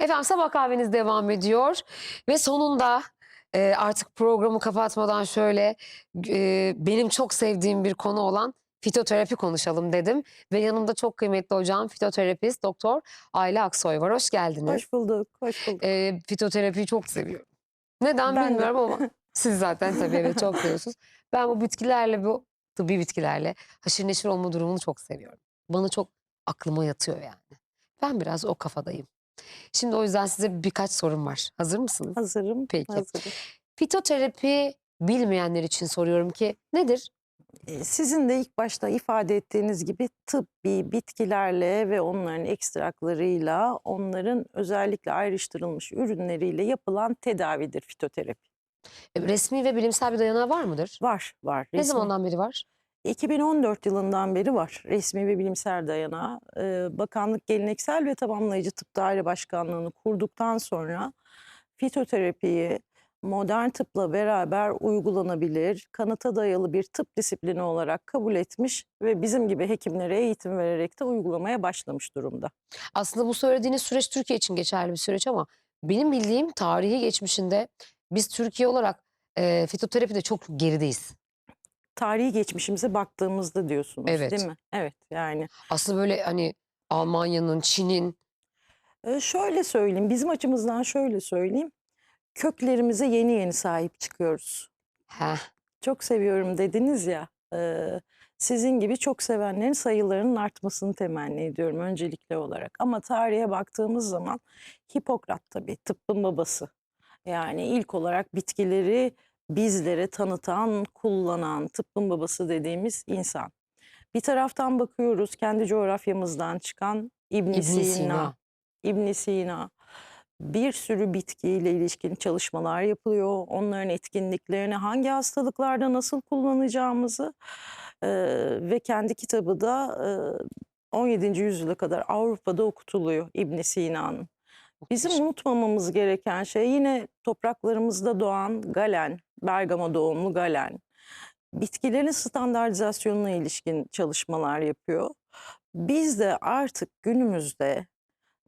Efendim sabah kahveniz devam ediyor ve sonunda e, artık programı kapatmadan şöyle e, benim çok sevdiğim bir konu olan fitoterapi konuşalım dedim. Ve yanımda çok kıymetli hocam fitoterapist doktor Ayla Aksoy var. Hoş geldiniz. Hoş bulduk, hoş bulduk. E, fitoterapiyi çok seviyorum. Neden Ben de. bilmiyorum ama siz zaten tabii evet çok seviyorsunuz. Ben bu bitkilerle bu tıbbi bitkilerle haşır neşir olma durumunu çok seviyorum. Bana çok aklıma yatıyor yani. Ben biraz o kafadayım. Şimdi o yüzden size birkaç sorum var. Hazır mısınız? Hazırım, Peki. hazırım. Fitoterapi bilmeyenler için soruyorum ki nedir? Ee, Sizin de ilk başta ifade ettiğiniz gibi tıbbi bitkilerle ve onların ekstraklarıyla, onların özellikle ayrıştırılmış ürünleriyle yapılan tedavidir fitoterapi. E, Resmi ve bilimsel bir dayanağı var mıdır? Var, var. Ne Resmi- zamandan beri var? 2014 yılından beri var resmi ve bilimsel dayanağı. Ee, Bakanlık Geleneksel ve Tamamlayıcı Tıp Daire Başkanlığı'nı kurduktan sonra fitoterapiyi modern tıpla beraber uygulanabilir, kanıta dayalı bir tıp disiplini olarak kabul etmiş ve bizim gibi hekimlere eğitim vererek de uygulamaya başlamış durumda. Aslında bu söylediğiniz süreç Türkiye için geçerli bir süreç ama benim bildiğim tarihi geçmişinde biz Türkiye olarak e, fitoterapide çok gerideyiz. Tarihi geçmişimize baktığımızda diyorsunuz Evet. değil mi? Evet yani Aslında böyle hani Almanya'nın, Çin'in Ee, şöyle söyleyeyim, bizim açımızdan şöyle söyleyeyim. Köklerimize yeni yeni sahip çıkıyoruz. heh, Çok seviyorum dediniz ya. e, sizin gibi çok sevenlerin sayılarının artmasını temenni ediyorum öncelikli olarak. Ama tarihe baktığımız zaman Hipokrat tabii tıbbın babası. Yani ilk olarak bitkileri bizlere tanıtan, kullanan tıbbın babası dediğimiz insan. Bir taraftan bakıyoruz kendi coğrafyamızdan çıkan İbn İbn Sina. Sina. İbn Sina bir sürü bitkiyle ilişkin çalışmalar yapılıyor. Onların etkinliklerini hangi hastalıklarda nasıl kullanacağımızı eee, ve kendi kitabı da eee, 17. yüzyıla kadar Avrupa'da okutuluyor İbn Sina'nın. Bizim unutmamamız gereken şey yine topraklarımızda doğan Galen, Bergama doğumlu Galen. Bitkilerin standartizasyonuna ilişkin çalışmalar yapıyor. Biz de artık günümüzde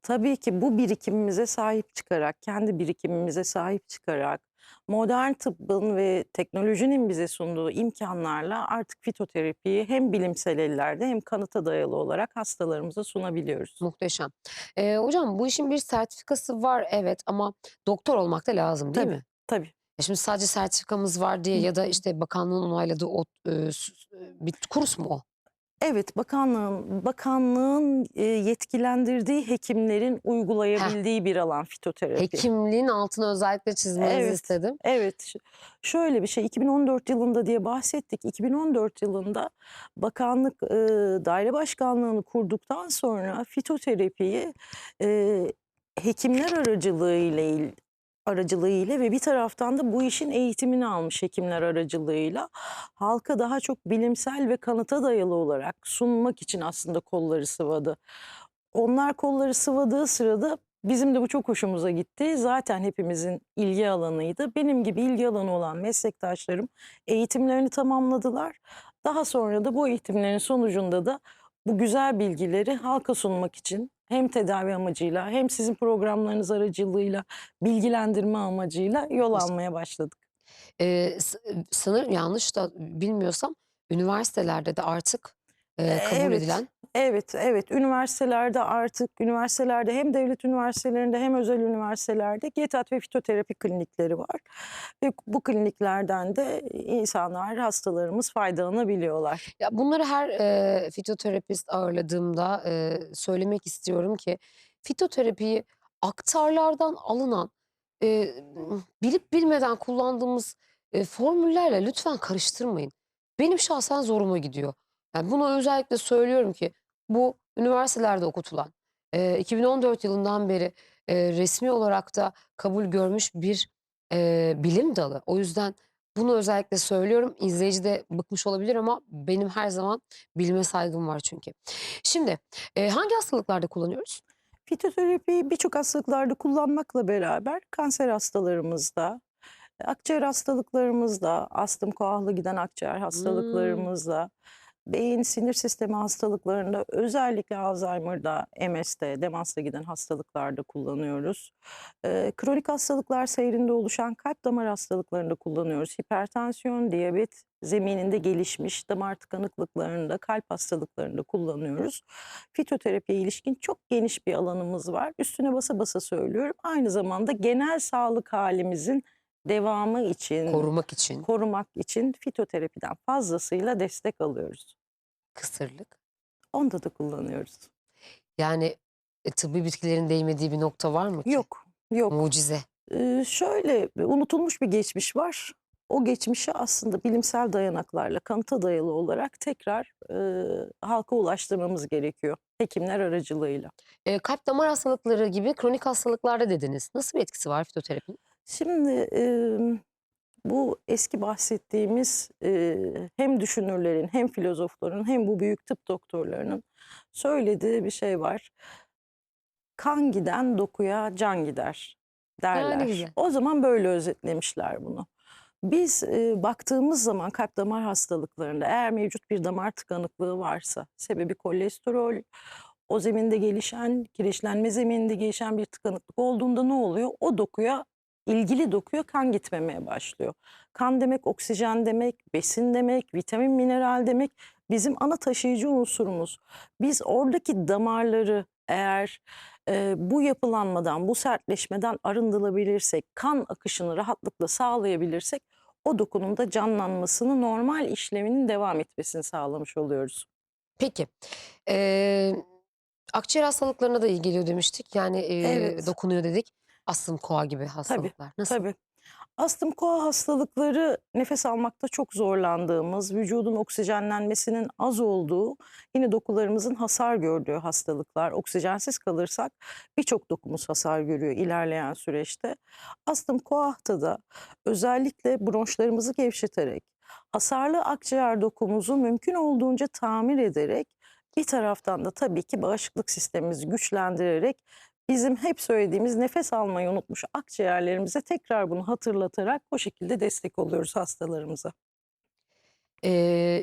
tabii ki bu birikimimize sahip çıkarak, kendi birikimimize sahip çıkarak modern tıbbın ve teknolojinin bize sunduğu imkanlarla artık fitoterapiyi hem bilimsel ellerde hem kanıta dayalı olarak hastalarımıza sunabiliyoruz. Muhteşem. Ee, hocam bu işin bir sertifikası var evet ama doktor olmak da lazım değil Tabii. mi? Tabii. E Şimdi sadece sertifikamız var diye ya da işte bakanlığın onayladığı o e, s- e, bir kurs mu o? Evet, bakanlığın bakanlığın e, yetkilendirdiği hekimlerin uygulayabildiği bir alan fitoterapi. Hekimliğin altını özellikle çizmenizi Evet. istedim. Evet, ş- şöyle bir şey 2014 yılında diye bahsettik. 2014 yılında bakanlık e, daire başkanlığını kurduktan sonra fitoterapiyi e, hekimler aracılığıyla il- aracılığıyla ve bir taraftan da bu işin eğitimini almış hekimler aracılığıyla halka daha çok bilimsel ve kanıta dayalı olarak sunmak için aslında kolları sıvadı. Onlar kolları sıvadığı sırada bizim de bu çok hoşumuza gitti. Zaten hepimizin ilgi alanıydı. Benim gibi ilgi alanı olan meslektaşlarım eğitimlerini tamamladılar. Daha sonra da bu eğitimlerin sonucunda da bu güzel bilgileri halka sunmak için hem tedavi amacıyla hem sizin programlarınız aracılığıyla bilgilendirme amacıyla yol almaya başladık. Ee, sanırım yanlış da bilmiyorsam üniversitelerde de artık e, kabul Evet. edilen Evet, evet. Üniversitelerde artık, üniversitelerde hem devlet üniversitelerinde hem özel üniversitelerde GETAT ve fitoterapi klinikleri var. Ve bu kliniklerden de insanlar, hastalarımız faydalanabiliyorlar. Ya bunları her e, fitoterapist ağırladığımda e, söylemek istiyorum ki fitoterapiyi aktarlardan alınan e, bilip bilmeden kullandığımız e, formüllerle lütfen karıştırmayın. Benim şahsen zoruma gidiyor. Yani bunu özellikle söylüyorum ki bu üniversitelerde okutulan e, 2014 yılından beri e, resmi olarak da kabul görmüş bir e, bilim dalı. O yüzden bunu özellikle söylüyorum. İzleyici de bıkmış olabilir ama benim her zaman bilime saygım var çünkü. Şimdi e, hangi hastalıklarda kullanıyoruz? Fitoterapiyi birçok hastalıklarda kullanmakla beraber kanser hastalarımızda, akciğer hastalıklarımızda, astım koahlı giden akciğer hastalıklarımızda, beyin sinir sistemi hastalıklarında özellikle Alzheimer'da, MS'de, demansa giden hastalıklarda kullanıyoruz. Eee, kronik hastalıklar seyrinde oluşan kalp damar hastalıklarında kullanıyoruz. Hipertansiyon, diyabet zemininde gelişmiş damar tıkanıklıklarında, kalp hastalıklarında kullanıyoruz. Fitoterapiye ilişkin çok geniş bir alanımız var. Üstüne basa basa söylüyorum. Aynı zamanda genel sağlık halimizin devamı için, Korumak için korumak için fitoterapiden fazlasıyla destek alıyoruz. kısırlık. Onda da kullanıyoruz. Yani e, tıbbi bitkilerin değmediği bir nokta var mı ki? Yok, yok. Mucize. Ee, şöyle unutulmuş bir geçmiş var. O geçmişi aslında bilimsel dayanaklarla, kanıta dayalı olarak tekrar e, halka ulaştırmamız gerekiyor. Hekimler aracılığıyla. E, kalp damar hastalıkları gibi kronik hastalıklarda dediniz. Nasıl bir etkisi var fitoterapinin? Şimdi e, bu eski bahsettiğimiz e, hem düşünürlerin hem filozofların hem bu büyük tıp doktorlarının söylediği bir şey var. Kan giden dokuya can gider derler. güzel. O zaman böyle özetlemişler bunu. Biz e, baktığımız zaman kalp damar hastalıklarında eğer mevcut bir damar tıkanıklığı varsa sebebi kolesterol, o zeminde gelişen, kireçlenme zemininde gelişen bir tıkanıklık olduğunda ne oluyor? O dokuya, ilgili dokuya kan gitmemeye başlıyor. Kan demek oksijen demek, besin demek, vitamin, mineral demek bizim ana taşıyıcı unsurumuz. Biz oradaki damarları eğer e, bu yapılanmadan, bu sertleşmeden arındırabilirsek, kan akışını rahatlıkla sağlayabilirsek o dokunun da canlanmasını, normal işleminin devam etmesini sağlamış oluyoruz. Peki. E, akciğer hastalıklarına da iyi geliyor demiştik. Yani e, Evet. dokunuyor dedik. Astım, koa gibi hastalıklar. Nasıl? Tabii. Astım koa hastalıkları nefes almakta çok zorlandığımız, vücudun oksijenlenmesinin az olduğu, yine dokularımızın hasar gördüğü hastalıklar. Oksijensiz kalırsak birçok dokumuz hasar görüyor ilerleyen süreçte. Astım koahta da özellikle bronşlarımızı gevşeterek, hasarlı akciğer dokumuzu mümkün olduğunca tamir ederek, bir taraftan da tabii ki bağışıklık sistemimizi güçlendirerek bizim hep söylediğimiz nefes almayı unutmuş akciğerlerimize tekrar bunu hatırlatarak o şekilde destek oluyoruz hastalarımıza. E,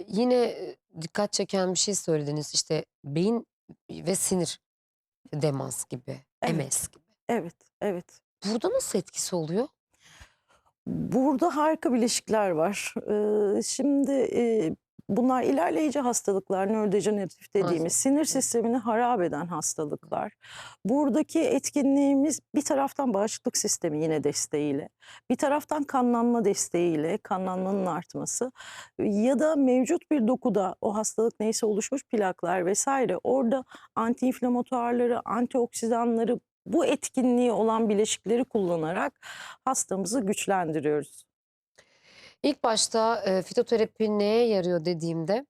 yine dikkat çeken bir şey söylediniz. İşte beyin ve sinir demans gibi, Evet. MS gibi. Evet, evet. Burada nasıl etkisi oluyor? Burada harika bileşikler var. Ee, şimdi e, bunlar ilerleyici hastalıklar, nörodejeneratif dediğimiz Maalesef. sinir sistemini harap eden hastalıklar. Buradaki etkinliğimiz bir taraftan bağışıklık sistemi yine desteğiyle, bir taraftan kanlanma desteğiyle, kanlanmanın artması ya da mevcut bir dokuda o hastalık neyse oluşmuş plaklar vesaire orada antiinflamatuarları, antioksidanları bu etkinliği olan bileşikleri kullanarak hastamızı güçlendiriyoruz. İlk başta e, fitoterapi neye yarıyor dediğimde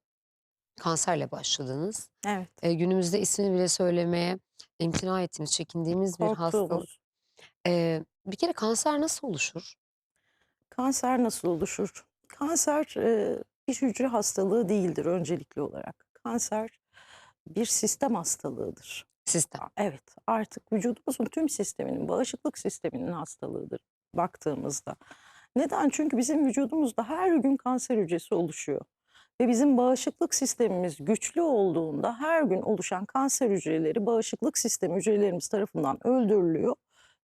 kanserle başladınız. Evet. E, günümüzde ismini bile söylemeye imtina ettiğimiz, çekindiğimiz bir hastalık. E, bir kere kanser nasıl oluşur? Kanser nasıl oluşur? Kanser e, bir hücre hastalığı değildir öncelikli olarak. Kanser bir sistem hastalığıdır. Sistem. Evet, artık vücudumuzun tüm sisteminin, bağışıklık sisteminin hastalığıdır baktığımızda. Neden? Çünkü bizim vücudumuzda her gün kanser hücresi oluşuyor. Ve bizim bağışıklık sistemimiz güçlü olduğunda her gün oluşan kanser hücreleri bağışıklık sistemi hücrelerimiz tarafından öldürülüyor,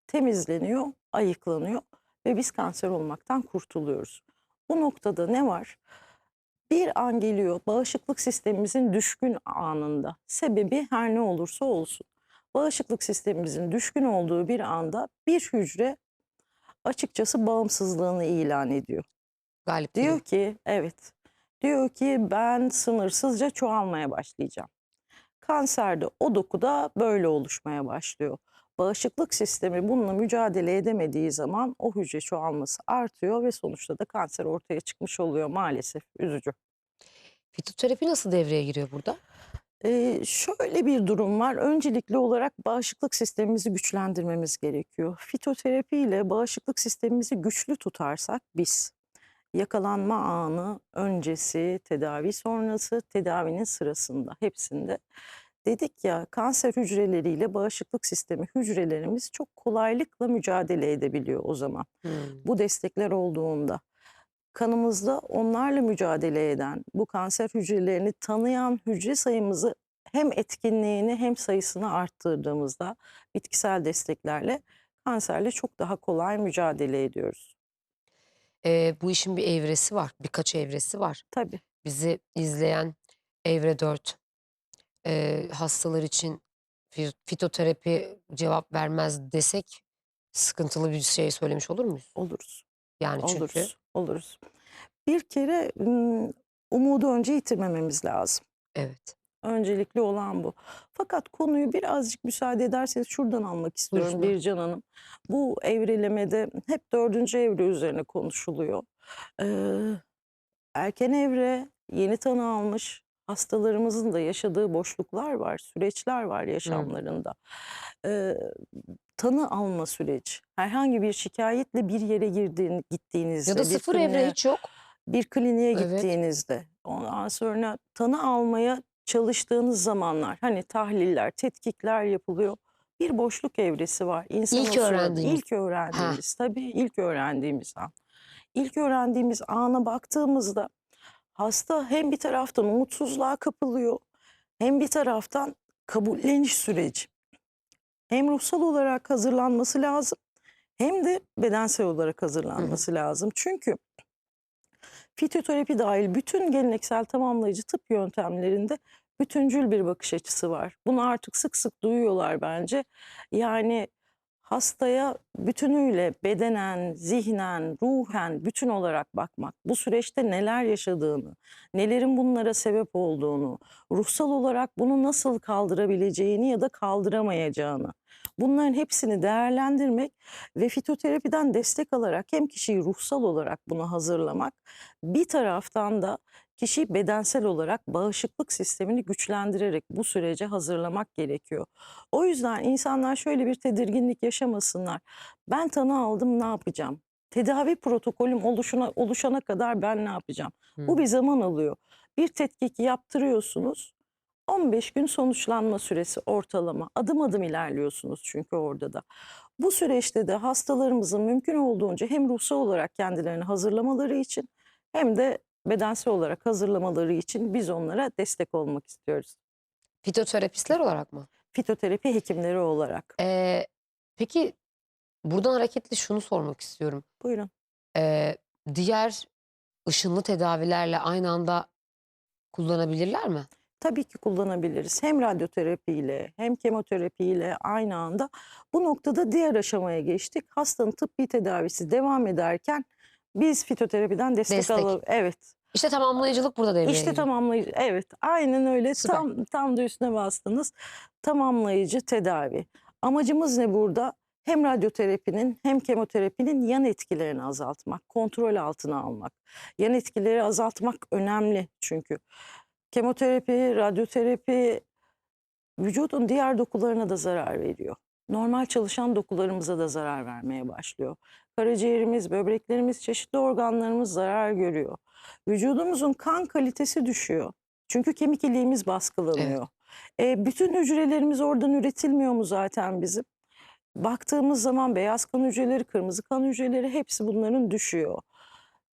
temizleniyor, ayıklanıyor ve biz kanser olmaktan kurtuluyoruz. Bu noktada ne var? Bir an geliyor bağışıklık sistemimizin düşkün anında. Sebebi her ne olursa olsun. Bağışıklık sistemimizin düşkün olduğu bir anda bir hücre açıkçası bağımsızlığını ilan ediyor. Galip Diyor ki evet. Diyor ki ben sınırsızca çoğalmaya başlayacağım. Kanserde o dokuda böyle oluşmaya başlıyor. Bağışıklık sistemi bununla mücadele edemediği zaman o hücre çoğalması artıyor ve sonuçta da kanser ortaya çıkmış oluyor maalesef. Üzücü. Fitoterapi nasıl devreye giriyor burada? Ee, şöyle bir durum var. Öncelikli olarak bağışıklık sistemimizi güçlendirmemiz gerekiyor. Fitoterapi ile bağışıklık sistemimizi güçlü tutarsak biz yakalanma anı, öncesi, tedavi sonrası, tedavinin sırasında hepsinde dedik ya kanser hücreleriyle bağışıklık sistemi hücrelerimiz çok kolaylıkla mücadele edebiliyor o zaman. Hmm. Bu destekler olduğunda. Kanımızda onlarla mücadele eden, bu kanser hücrelerini tanıyan hücre sayımızı hem etkinliğini hem sayısını arttırdığımızda bitkisel desteklerle kanserle çok daha kolay mücadele ediyoruz. Eee, bu işin bir evresi var, birkaç evresi var. Tabii. Bizi izleyen evre 4 eee, hastalar için fi fitoterapi cevap vermez desek sıkıntılı bir şey söylemiş olur muyuz? Oluruz. Yani çünkü Oluruz. Oluruz. Bir kere umudu önce yitirmememiz lazım. Evet. Öncelikli olan bu. Fakat konuyu birazcık müsaade ederseniz şuradan almak istiyorum Buyursunlar. Bircan Hanım. Bu evrelemede hep 4. evre üzerine konuşuluyor. Eee, erken evre, yeni tanı almış hastalarımızın da yaşadığı boşluklar var, süreçler var yaşamlarında. Eee, tanı alma süreci. Herhangi bir şikayetle bir yere girdiğin gittiğinizde, Ya da bir 0 evre kliniğe hiç yok. bir kliniğe Evet. gittiğinizde, ondan sonra tanı almaya çalıştığınız zamanlar, hani tahliller, tetkikler yapılıyor. Bir boşluk evresi var. İnsan İlk öğrendiğimiz. ilk öğrendiğimiz, tabii ilk öğrendiğimiz an. İlk öğrendiğimiz ana baktığımızda hasta hem bir taraftan umutsuzluğa kapılıyor, hem bir taraftan kabulleniş süreci. Hem ruhsal olarak hazırlanması lazım, hem de bedensel olarak Hı hı. hazırlanması lazım. Çünkü fitoterapi dahil bütün geleneksel tamamlayıcı tıp yöntemlerinde bütüncül bir bakış açısı var. Bunu artık sık sık duyuyorlar bence. Yani hastaya bütünüyle bedenen, zihnen, ruhen bütün olarak bakmak, bu süreçte neler yaşadığını, nelerin bunlara sebep olduğunu, ruhsal olarak bunu nasıl kaldırabileceğini ya da kaldıramayacağını, bunların hepsini değerlendirmek ve fitoterapiden destek alarak hem kişiyi ruhsal olarak buna hazırlamak, bir taraftan da kişiyi bedensel olarak bağışıklık sistemini güçlendirerek bu sürece hazırlamak gerekiyor. O yüzden insanlar şöyle bir tedirginlik yaşamasınlar. Ben tanı aldım ne yapacağım? Tedavi protokolüm oluşuna, oluşana kadar ben ne yapacağım? Bu Hımm. bir zaman alıyor. Bir tetkik yaptırıyorsunuz. 15 gün sonuçlanma süresi ortalama. Adım adım ilerliyorsunuz çünkü orada da. Bu süreçte de hastalarımızın mümkün olduğunca hem ruhsal olarak kendilerini hazırlamaları için hem de bedensel olarak hazırlamaları için biz onlara destek olmak istiyoruz. Fitoterapistler olarak mı? Fitoterapi hekimleri olarak. Eee, peki buradan hareketle şunu sormak istiyorum. Buyurun. Eee, diğer ışınlı tedavilerle aynı anda kullanabilirler mi? Tabii ki kullanabiliriz. Hem radyoterapiyle hem kemoterapiyle aynı anda. Bu noktada diğer aşamaya geçtik. Hastanın tıbbi tedavisi devam ederken biz fitoterapiden destek, Destek. alalım. Evet. İşte tamamlayıcılık burada devreye İşte giriyor. tamamlayıcı. Evet, aynen öyle. Süper. Tam tam da üstüne bastınız. Tamamlayıcı tedavi. Amacımız ne burada? Hem radyoterapinin hem kemoterapinin yan etkilerini azaltmak, kontrol altına almak. Yan etkileri azaltmak önemli çünkü. Kemoterapi, radyoterapi vücudun diğer dokularına da zarar veriyor. Normal çalışan dokularımıza da zarar vermeye başlıyor. Karaciğerimiz, böbreklerimiz, çeşitli organlarımız zarar görüyor. Vücudumuzun kan kalitesi düşüyor. Çünkü kemik iliğimiz Evet. baskılanıyor. E, bütün hücrelerimiz oradan üretilmiyor mu zaten bizim? Baktığımız zaman beyaz kan hücreleri, kırmızı kan hücreleri hepsi bunların düşüyor.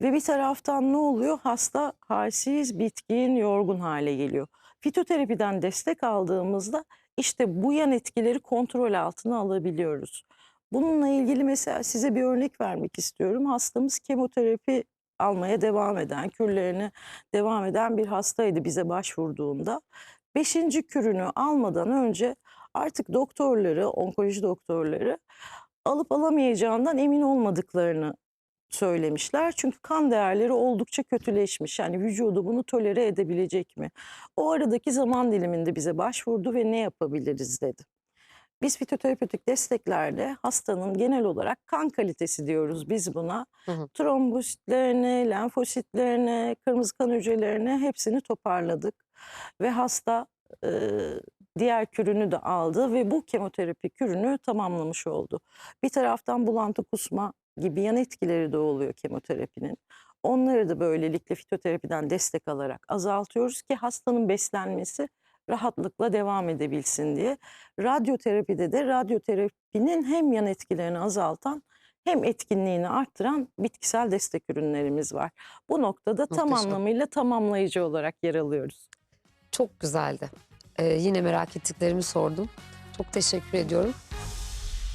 Ve bir taraftan ne oluyor? Hasta halsiz, bitkin, yorgun hale geliyor. Fitoterapiden destek aldığımızda işte bu yan etkileri kontrol altına alabiliyoruz. Bununla ilgili mesela size bir örnek vermek istiyorum. Hastamız kemoterapi almaya devam eden, kürlerine devam eden bir hastaydı bize başvurduğunda. Beşinci kürünü almadan önce artık doktorları, onkoloji doktorları alıp alamayacağından emin olmadıklarını söylemişler. Çünkü kan değerleri oldukça kötüleşmiş. Yani vücudu bunu tolere edebilecek mi? O aradaki zaman diliminde bize başvurdu ve ne yapabiliriz dedi. Biz fitoterapötik desteklerle hastanın genel olarak kan kalitesi diyoruz biz buna. Hı hı. Trombositlerini, lenfositlerini, kırmızı kan hücrelerini hepsini toparladık. Ve hasta e, diğer kürünü de aldı ve bu kemoterapi kürünü tamamlamış oldu. Bir taraftan bulantı kusma gibi yan etkileri de oluyor kemoterapinin. Onları da böylelikle fitoterapiden destek alarak azaltıyoruz ki hastanın beslenmesi rahatlıkla devam edebilsin diye. Radyoterapide de radyoterapinin hem yan etkilerini azaltan hem etkinliğini arttıran bitkisel destek ürünlerimiz var. Bu noktada tam Muhteşem. anlamıyla tamamlayıcı olarak yer alıyoruz. Çok güzeldi. Ee, yine merak ettiklerimi sordum. Çok teşekkür ediyorum.